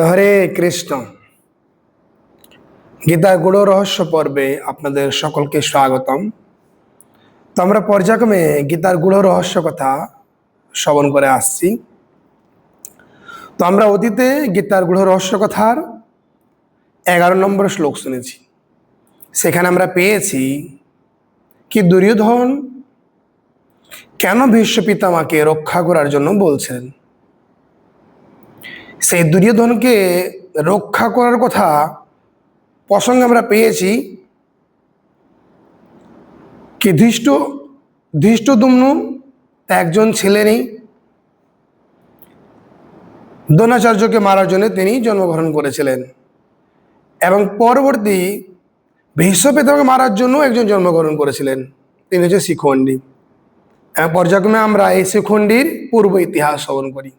তো হরে কৃষ্ণ। গীতা গুড় রহস্য পর্বে আপনাদের সকলকে স্বাগতম। তো আমরা পর্যায়ক্রমে গীতার গুড় রহস্য কথা শ্রবণ করে আসছি। তো আমরা অতীতে গীতার গুড় রহস্য কথার এগারো নম্বর শ্লোক শুনেছি। সেখানে আমরা পেয়েছি, কি দুর্যোধন কেন ভীষ্ম পিতামাকে রক্ষা করার জন্য বলছেন? সেই দুর্যোধনকে রক্ষা করার কথা প্রসঙ্গে আমরা পেয়েছি। কি ধৃষ্ট ধৃষ্টদুম্নু একজন ছেলেরই দ্রোণাচার্যকে মারার জন্য তিনি জন্মগ্রহণ করেছিলেন। এবং পরবর্তী ভীষ্ম পিতামাকে মারার জন্য একজন জন্মগ্রহণ করেছিলেন। তিনি হচ্ছে শিখণ্ডী। এবং পর্যায়ক্রমে আমরা এই শিখণ্ডীর পূর্ব ইতিহাস শ্রবণ করি।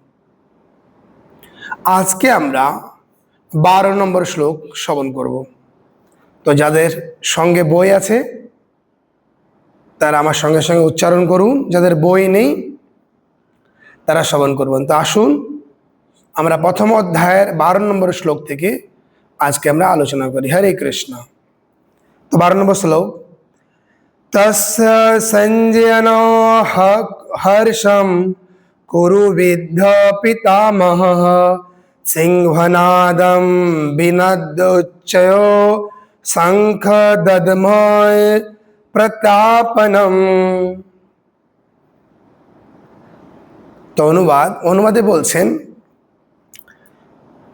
আজকে আমরা বারো নম্বর শ্লোক শ্রবণ করব। তো যাদের সঙ্গে বই আছে, তারা আমার সঙ্গে সঙ্গে উচ্চারণ করুন। যাদের বই নেই, তারা শ্রবণ করবেন। তো আসুন, আমরা প্রথম অধ্যায়ের বারো নম্বর শ্লোক থেকে আজকে আমরা আলোচনা করি। হরে কৃষ্ণ। তো বারো নম্বর শ্লোক, তস্য হর্ষম কুরু বিদ্ধ পিতামহ সিংহনাদম বিনদ্যোচ্চয় শঙ্খ দদময় প্রতাপনম তো অনুবাদ অনুবাদে বলছেন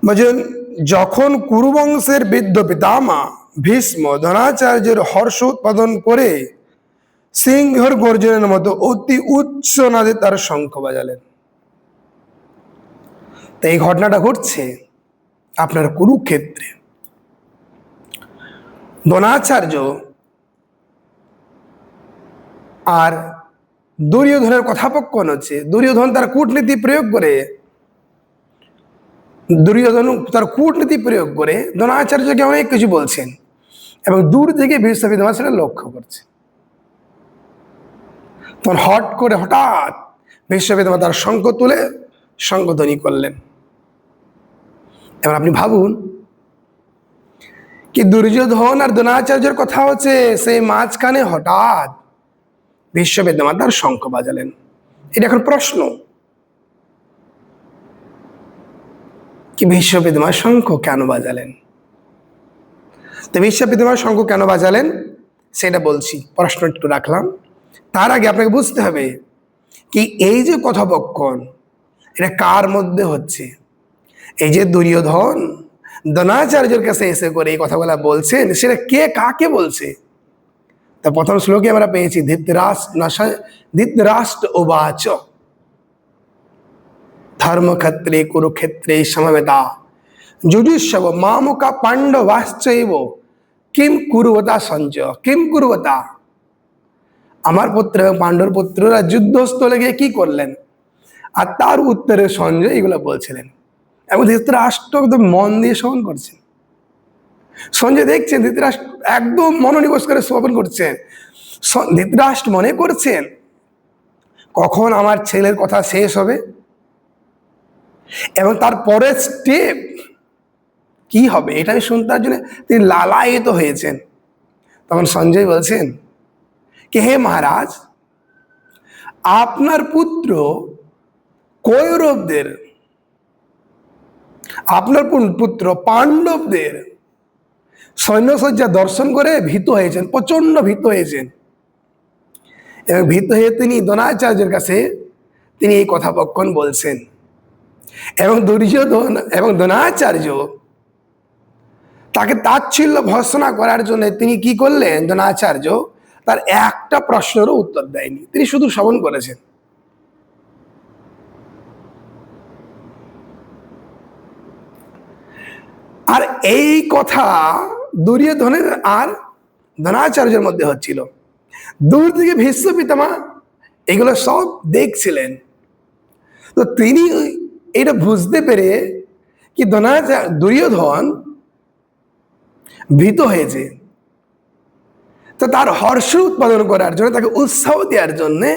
বলছেন যখন কুরুবংশের বৃদ্ধ পিতামা ভীষ্ম ধনাচার্যের হর্ষ উৎপাদন করে সিংহর গর্জনের মতো অতি উচ্চ নাদে তার শঙ্খ বাজালেন। তো এই ঘটনাটা ঘটছে আপনার কুরুক্ষেত্রে। দ্রোণাচার্য আর দুর্যোধনের কথাপক্ষণ হচ্ছে, দুর্যোধন তার কূটনীতি প্রয়োগ করে, দুর্যোধন তার কূটনীতি প্রয়োগ করে দ্রোণাচার্যকে অনেক কিছু বলছেন এবং দূর থেকে ভীষ্ম বিধবা সেটা লক্ষ্য করছে। তখন হট করে হঠাৎ ভীষ্ম তার শঙ্খ তুলে শঙ্খধ্বনি করলেন। এবার আপনি ভাবুন, কি দুর্যোধন আর দ্রোণাচার্যের কথা হচ্ছে, সেই মাঝখানে হঠাৎ বিশ্ববিদ্যামা তার শঙ্খ বাজালেন। এটা এখন প্রশ্ন। কি বিশ্ববিদ্যামা শঙ্খ কেন বাজালেন? তো বিশ্ববিদ্যামা শঙ্খ কেন বাজালেন? সেটা বলছি প্রশ্ন একটু রাখলাম। তার আগে আপনাকে বুঝতে হবে, কি এই যে কথোপকক্ষণ এটা কার মধ্যে হচ্ছে? এই যে দুর্যোধন, দ্রোণাচার্যের কাছে এসে করে এই কথাগুলা বলছেন, সেটা কে কাকে বলছে? তা প্রথম শ্লোকে আমরা পেয়েছি ধৃতরাষ্ট্র ধৃতরাষ্ট্র ওবাচ ধর্মক্ষেত্রে, কুরুক্ষেত্রে সমবেতা যুধিষ্যব মামুকা, পাণ্ডবাশ্চৈব। কিম কুরুবতা সঞ্চয় কিম কুরুবতা? আমার পুত্র পাণ্ডর পুত্ররা যুদ্ধস্থলে গিয়ে কি করলেন? আর তার উত্তরে সঞ্জয় এগুলো বলছিলেন। এবং ধৃতরাষ্ট্র একদম মন দিয়ে শ্রবণ করছেন। সঞ্জয় দেখছেন, ধৃতরাষ্ট্র একদম মনোনিবেশ করে শ্রবণ করছেন। ধৃতরাষ্ট্র মনে করছেন, কখন আমার ছেলের কথা শেষ হবে? এবং তার পরের স্টেপ কি হবে এটাই শুনতার জন্য তিনি লালায়িত হয়েছেন। তখন সঞ্জয় বলছেন, কে হে মহারাজ, আপনার পুত্র কৌরবদের, আপনার পুত্র পাণ্ডবদের সৈন্যসজ্জা দর্শন করে ভীত হয়েছেন প্রচণ্ড ভীত হয়েছেন। এবং ভীত হয়ে তিনি দ্রোণাচার্যের কাছে তিনি এই কথাপক্ষণ বলছেন। এবং দুর্যোধন এবং দ্রোণাচার্য তাকে তাচ্ছিল্য ভর্সনা করার জন্য তিনি কি করলেন? দ্রোণাচার্য তার একটা প্রশ্নেরও উত্তর দেয়নি। তিনি শুধু শ্রবণ করেছেন। আর এই কথা দুর্যোধনের আর ধনাচার্যের মধ্যে হচ্ছিল। দূর থেকে ভীষ্ম পিতামা এগুলো সব দেখছিলেন। তো তিনি এটা বুঝতে পেরে কি ধনাচার দুর্যোধন ভীত হয়েছে। তো তার হর্ষ উৎপাদন করার জন্য, তাকে উৎসাহ দেওয়ার জন্যে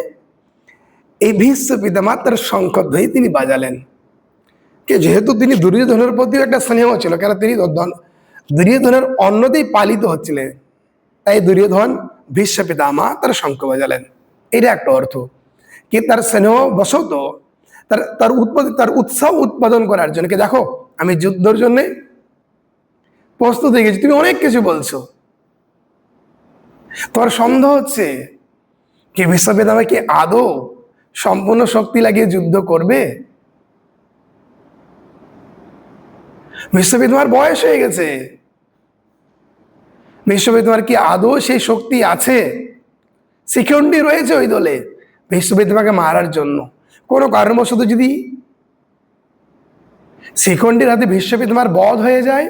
এই ভীষ্ম পিতামা তার শঙ্খ ধরে তিনি বাজালেন। কে? যেহেতু তিনি দুর্যোধনের প্রতিও একটা স্নেহ ছিল, কেন তিনি ধন- দুর্যোধনের অন্যতেই পালিত হচ্ছিলেন। তাই দুর্যোধন ভীষ্ম পিতামা তার শঙ্খ বাজালেন। এটা একটা অর্থ। কি তার স্নেহ বশত তার তার উৎপাদন তার উৎসাহ উৎপাদন করার জন্য। কি দেখো, আমি যুদ্ধর জন্য প্রস্তুত হয়ে গেছি, তুমি অনেক কিছু বলছো। তোমার সন্দেহ হচ্ছে কি বিশ্বপিতামা কি আদৌ সম্পূর্ণ শক্তি লাগিয়ে যুদ্ধ করবে? বিশ্বপিতামার বয়স হয়ে গেছে। বিশ্বপিতামার কি আদৌ সেই শক্তি আছে? সিকিউরিটি রয়েছে ওই দলে। বিশ্বপিতামাকে মারার জন্য। কোনো কারণবশত যদি শিখণ্ডীর হাতে বিশ্বপিতামার বধ হয়ে যায়,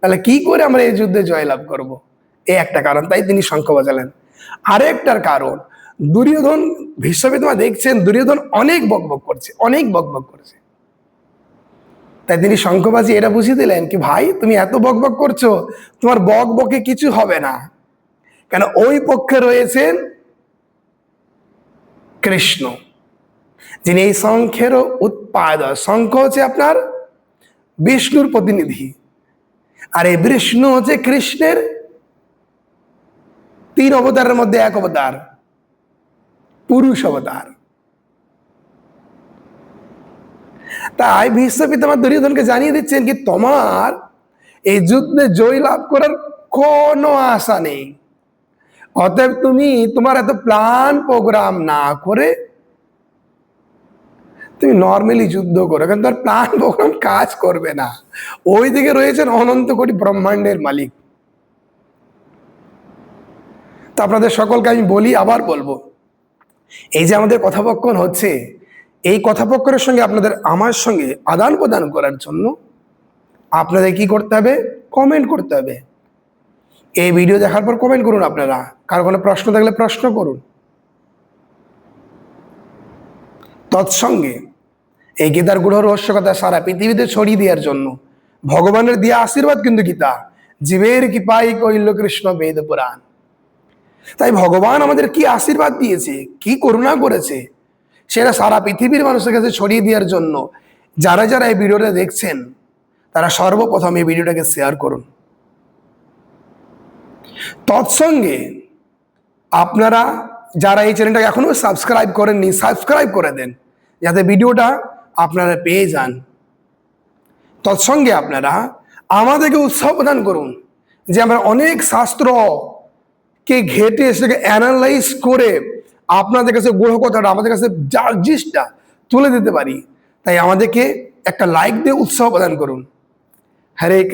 তাহলে কি করে আমরা এই যুদ্ধে জয়লাভ করব? এই একটা কারণ, তাই তিনি শঙ্খ বাজালেন। আরেকটার কারণ, দুর্যোধন ভীষ্মপিতামা দেখছেন দুর্যোধন অনেক বকবক করছে, অনেক বকবক করছে। তাই তিনি শঙ্খবাজি এটা বুঝিয়ে দিলেন কি, ভাই, তুমি এত বক বক করছ, তোমার বক বকে কিছু হবে না। কেন, ওই পক্ষে রয়েছেন কৃষ্ণ, যিনি এই শঙ্খেরও উৎপাদক। শঙ্খ হচ্ছে আপনার বিষ্ণুর প্রতিনিধি, আর এই বিষ্ণু হচ্ছে কৃষ্ণের তিন অবতারের মধ্যে এক অবতার, পুরুষ অবতার। তাই ভীষ্ম পিতামা দুর্যোধনকে জানিয়ে দিচ্ছেন কি তোমার এই যুদ্ধে জয় লাভ করার কোনো আশা নেই। অতএব তুমি তোমার এত প্ল্যান প্রোগ্রাম না করে তুমি নর্মালি যুদ্ধ করো, কারণ তার প্ল্যান প্রোগ্রাম কাজ করবে না। ওই দিকে রয়েছেন অনন্ত কোটি ব্রহ্মাণ্ডের মালিক। তা আপনাদের সকলকে আমি বলি, আবার বলব, এই যে আমাদের কথাপক্ষণ হচ্ছে এই কথাপক্ষরের সঙ্গে আপনাদের আমার সঙ্গে আদান প্রদান করার জন্য আপনাদের কি করতে হবে? কমেন্ট করতে হবে। এই ভিডিও দেখার পর কমেন্ট করুন আপনারা। কারও কোনো প্রশ্ন থাকলে প্রশ্ন করুন। তৎসঙ্গে এই গীতার গুঢ় রহস্য কথা সারা পৃথিবীতে ছড়িয়ে দেওয়ার জন্য ভগবানের দিয়া আশীর্বাদ কিন্তু গীতা। জীবের কৃপাই কইল কৃষ্ণ বেদ পুরাণ। তাই ভগবান আমাদের কি আশীর্বাদ দিয়েছে, কি করুণা করেছে সেটা সারা পৃথিবীর মানুষের কাছে ছড়িয়ে দেওয়ার জন্য। যারা যারা এই ভিডিওটা দেখছেন, তারা সর্বপ্রথম এই ভিডিওটাকে শেয়ার করুন। তৎসঙ্গে আপনারা যারা এই চ্যানেলটাকে এখনও সাবস্ক্রাইব করেননি সাবস্ক্রাইব করে দেন। যাতে ভিডিওটা আপনারা পেয়ে যান। তৎসঙ্গে আপনারা আমাদেরকে উৎসাহ প্রদান করুন যে আমরা অনেক শাস্ত্রকে ঘেটে সেটাকে অ্যানালাইজ করে আপনাদের কাছে গ্রহ কথাটা, আমাদের কাছে যার জিসটা তুলে দিতে পারি। তাই আমাদেরকে একটা লাইক দিয়ে উৎসাহ প্রদান করুন। হরে